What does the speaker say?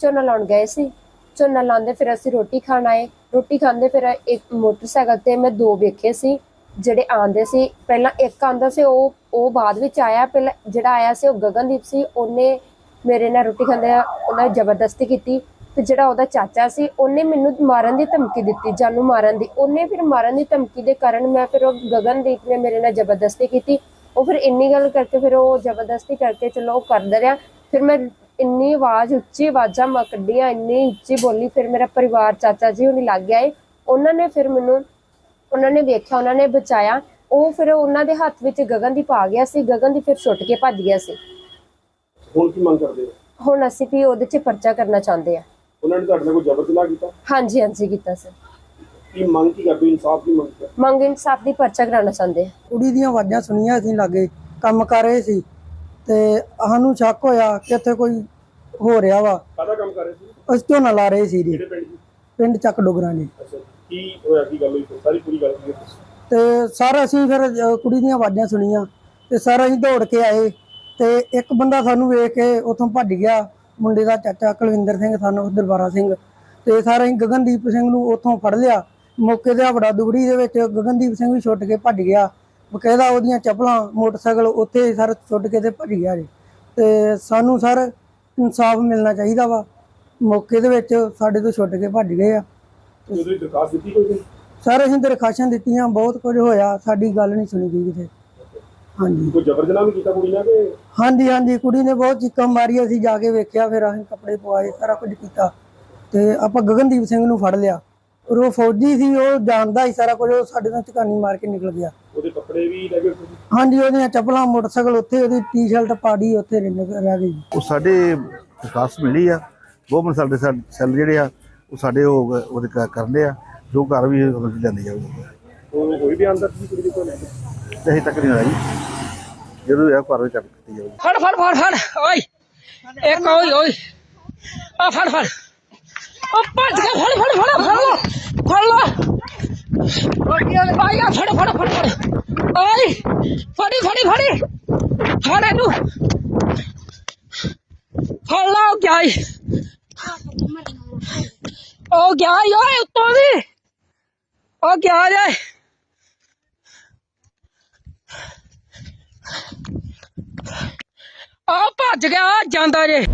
ਝੋਨਾ ਲਾਉਣ ਗਏ ਸੀ। ਝੋਨਾ ਲਾਉਂਦੇ ਫਿਰ ਅਸੀਂ ਰੋਟੀ ਖਾਣ ਆਏ। ਰੋਟੀ ਖਾਂਦੇ ਫਿਰ ਇੱਕ ਮੋਟਰਸਾਈਕਲ ਤੇ ਮੈਂ ਦੋ ਵੇਖੇ ਸੀ, ਜਿਹੜੇ ਆਂਦੇ ਸੀ। ਪਹਿਲਾਂ ਇੱਕ ਆਂਦਾ ਸੀ, ਉਹ ਉਹ ਬਾਅਦ ਵਿੱਚ ਆਇਆ। ਪਹਿਲਾਂ ਜਿਹੜਾ ਆਇਆ ਸੀ, ਉਹ ਗਗਨਦੀਪ ਸੀ। ਉਹਨੇ ਮੇਰੇ ਨਾਲ ਰੋਟੀ ਖਾਂਦੇ ਉਹਨਾਂ ਜ਼ਬਰਦਸਤੀ ਕੀਤੀ। ਤੇ ਜਿਹੜਾ ਉਹਦਾ ਚਾਚਾ ਸੀ, ਉਹਨੇ ਮੈਨੂੰ ਮਾਰਨ ਦੀ ਧਮਕੀ ਦਿੱਤੀ, ਜਾਨੂ ਮਾਰਨ ਦੀ। ਉਹਨੇ ਫਿਰ ਮਾਰਨ ਦੀ ਧਮਕੀ ਦੇ ਕਾਰਨ ਮੈਂ ਫਿਰ ਉਹ ਗਗਨਦੀਪ ਨੇ ਮੇਰੇ ਨਾਲ ਜ਼ਬਰਦਸਤੀ ਕੀਤੀ। ਉਹ ਫਿਰ ਇੰਨੀ ਗੱਲ ਕਰਕੇ ਫਿਰ ਉਹ ਜ਼ਬਰਦਸਤੀ ਕਰਕੇ ਚਲੋ ਉਹ ਕਰਦਾ ਰਿਹਾ। ਫਿਰ ਮੈਂ ਇੰਨੀ ਆਵਾਜ਼ ਉੱਚੀ ਆਵਾਜ਼ਾਂ ਮੈਂ ਕੱਢੀਆਂ ਇੰਨੀ ਉੱਚੀ ਬੋਲੀ ਫਿਰ ਮੇਰਾ ਪਰਿਵਾਰ ਚਾਚਾ ਜੀ ਹੁਣੀ ਲੱਗ ਗਿਆ ਏ। ਉਹਨਾਂ ਨੇ ਫਿਰ ਮੈਨੂੰ ਉਹਨਾਂ ਨੇ ਵੇਖਿਆ ਉਹਨਾਂ ਨੇ ਬਚਾਇਆ। ਉਹ ਫਿਰ ਉਹਨਾਂ ਦੇ ਹੱਥ ਵਿੱਚ ਗਗਨਦੀਪ ਆ ਗਿਆ ਸੀ ਗਗਨਦੀਪ ਫਿਰ ਛੁੱਟ ਕੇ ਭੱਜ ਗਿਆ ਸੀ। ਹੁਣ ਕੀ ਮੰਗ ਕਰਦੇ ਹੋ? ਹੁਣ ਅਸੀਂ ਵੀ ਉਹਦੇ 'ਚ ਪਰਚਾ ਕਰਨਾ ਚਾਹੁੰਦੇ ਆ। ਉਹਨਾਂ ਨੇ ਤੁਹਾਡੇ ਨਾਲ ਕੋਈ ਜ਼ਬਰ ਜਨਾਹ ਕੀਤਾ? ਹਾਂਜੀ ਹਾਂਜੀ ਕੀਤਾ ਸਰ। ਕੀ ਮੰਗ ਕੀ ਕਰਦੇ ਇਨਸਾਫ ਦੀ ਮੰਗ ਕਰ ਮੰਗ ਇਨਸਾਫ ਦੀ ਪਰਚਾ ਕਰਾਉਣਾ ਚਾਹੁੰਦੇ ਆ। ਕੁੜੀ ਦੀਆਂ ਆਵਾਜ਼ਾਂ ਸੁਣੀਆਂ ਅਸੀਂ ਲਾਗੇ ਕੰਮ ਕਰ ਰਹੇ ਸੀ। ਤੇ ਸਾਨੂੰ ਸ਼ੱਕ ਹੋਇਆ ਕਿ ਇੱਥੇ ਕੋਈ ਹੋ ਰਿਹਾ ਵਾ। ਕਾਹਦਾ ਕੰਮ ਕਰ ਰਹੇ ਸੀ? ਅਸੀਂ ਝੋਨਾ ਲਾ ਰਹੇ ਸੀ ਜੀ। ਕਿਹੜੇ ਪਿੰਡ ਚੱਕ ਡੋਗਰਾਂ ਜੀ। ਅੱਛਾ ਕੀ ਹੋਇਆ ਕੀ ਗੱਲ ਹੋਈ? ਫਿਰ? ਸਾਰੀ ਪੂਰੀ ਗੱਲ ਕੀ ਤੇ ਸਰ ਅਸੀਂ ਫਿਰ ਅ, ਕੁੜੀ ਦੀਆਂ ਆਵਾਜ਼ਾਂ ਸੁਣੀਆਂ ਤੇ ਸਰ ਅਸੀਂ ਦੌੜ ਕੇ ਆਏ ਤੇ ਇੱਕ ਬੰਦਾ ਸਾਨੂੰ ਵੇਖ ਕੇ ਉੱਥੋਂ ਭੱਜ ਗਿਆ। ਮੁੰਡੇ ਦਾ ਚਾਚਾ ਕੁਲਵਿੰਦਰ ਸਿੰਘ ਸਾਨੂੰ ਦਰਬਾਰਾ ਸਿੰਘ। ਤੇ ਸਰ ਅਸੀਂ ਗਗਨਦੀਪ ਸਿੰਘ ਨੂੰ ਉੱਥੋਂ ਫੜ ਲਿਆ। ਮੌਕੇ ਤੇ ਵੜਾ ਦੁਗੜੀ ਦੇ ਵਿੱਚ ਗਗਨਦੀਪ ਸਿੰਘ ਵੀ ਛੁੱਟ ਕੇ ਭੱਜ ਗਿਆ। ਬਕਾਇਦਾ ਉਹਦੀਆਂ ਚੱਪਲਾਂ ਮੋਟਰਸਾਈਕਲ ਉੱਥੇ ਸਰ ਛੁੱਟ ਕੇ ਤੇ ਭੱਜ ਗਿਆ ਜੀ। ਤੇ ਸਾਨੂੰ ਸਰ ਇਨਸਾਫ ਮਿਲਣਾ ਚਾਹੀਦਾ ਵਾ। ਮੌਕੇ ਦੇ ਵਿੱਚ ਸਾਡੇ ਤੋਂ ਛੁੱਟ ਕੇ ਭੱਜ ਗਏ ਆ। ਤੁਸੀਂ ਉਹਦੀ ਦਰਖਾਸਤ ਦਿੱਤੀ ਕੋਈ ਨਹੀਂ ਸਰ ਅਸੀਂ ਦਰਖਾਸ਼ਾਂ ਦਿੱਤੀਆਂ ਬਹੁਤ ਕੁਝ ਹੋਇਆ ਸਾਡੀ ਗੱਲ ਨਹੀਂ ਸੁਣੀ ਗਈ ਕਿਤੇ। ਹਾਂਜੀ। ਕੋਈ ਜ਼ਬਰ ਜਨਾਹ ਵੀ ਕੀਤਾ ਕੁੜੀ ਨਾਲ ਕਿ? ਹਾਂਜੀ ਹਾਂਜੀ ਕੁੜੀ ਨੇ ਬਹੁਤ ਚੀਕਾਂ ਮਾਰੀਆਂ ਅਸੀਂ ਜਾ ਕੇ ਵੇਖਿਆ ਫਿਰ ਅਸੀਂ ਕੱਪੜੇ ਪਵਾਏ ਸਾਰਾ ਕੁਝ ਕੀਤਾ। ਤੇ ਆਪਾਂ ਗਗਨਦੀਪ ਸਿੰਘ ਨੂੰ ਫੜ ਲਿਆ। ਉਹ ਫੌਜੀ ਸੀ ਉਹ ਜਾਣਦਾ ਹੀ ਸਾਰਾ ਕੁਝ ਉਹ ਸਾਡੇ ਨਾਲ ਝਕਾਨੀ ਮਾਰ ਕੇ ਨਿਕਲ ਗਿਆ। ਕੱਪੜੇ ਵੀ ਲੈ ਗਏ ਤੁਸੀਂ? ਹਾਂਜੀ ਉਹਦੀਆਂ ਚੱਪਲਾਂ ਮੋਟਰਸਾਈਕਲ ਉੱਥੇ ਉਹਦੀ ਟੀ-ਸ਼ਰਟ ਪਾੜੀ ਉੱਥੇ ਰਹਿ ਰਹਿ ਗਈ। ਉਹ ਸਾਡੇ ਦਰਖਾਸਤ ਮਿਲੀ ਆ। ਗਵਰਨਮੈਂਟ ਸਾਡੇ ਸੈੱਲ ਸੈੱਲ ਜਿਹੜੇ ਆ ਉਹ ਸਾਡੇ ਉਹ ਉਹਦੇ ਕ- ਕਰਦੇ ਆ। ਜੋ ਘਰ ਵੀ ਜਾਂਦੀ ਜਾਊਗੀ ਉਹ ਕੋਈ ਬਿਆਨ ਦਰਜ ਨਹੀਂ ਕੁੜੀ ਤੇ ਅਸੀਂ ਤੱਕ ਨਹੀਂ ਜੀ। ਜਦੋਂ ਇਹ ਘਰ ਵਿੱਚ ਚੱਕ ਕੀਤੀ ਜਾਊਗੀ ਫੜ ਫੜ ਫੜ ਫੜ ਓਏ। ਇੱਕ ਓਏ ਓਏ। ਆ ਫੜ ਫੜ। ਉਹ ਭੱਜ ਗਿਆ ਫੜ ਫੜ ਫੜ ਫੜ ਲੋ। ਫੜ ਲੋ। ਆਇਆ ਫੜ ਫੜ ਫੜ ਫੜ। ਓਏ, ਫੜੀ ਫੜੀ ਫੜੀ। ਫੜ ਇਹਨੂੰ। ਫੜ ਲਾ, ਉਹ ਗਿਆ ਈ। ਉਹ ਗਿਆ ਈ, ਓਏ, ਉੱਤੋਂ ਦੀ। ਉਹ ਗਿਆ ਜੇ। ਆ ਭੱਜ ਗਿਆ, ਜਾਂਦਾ ਜੇ।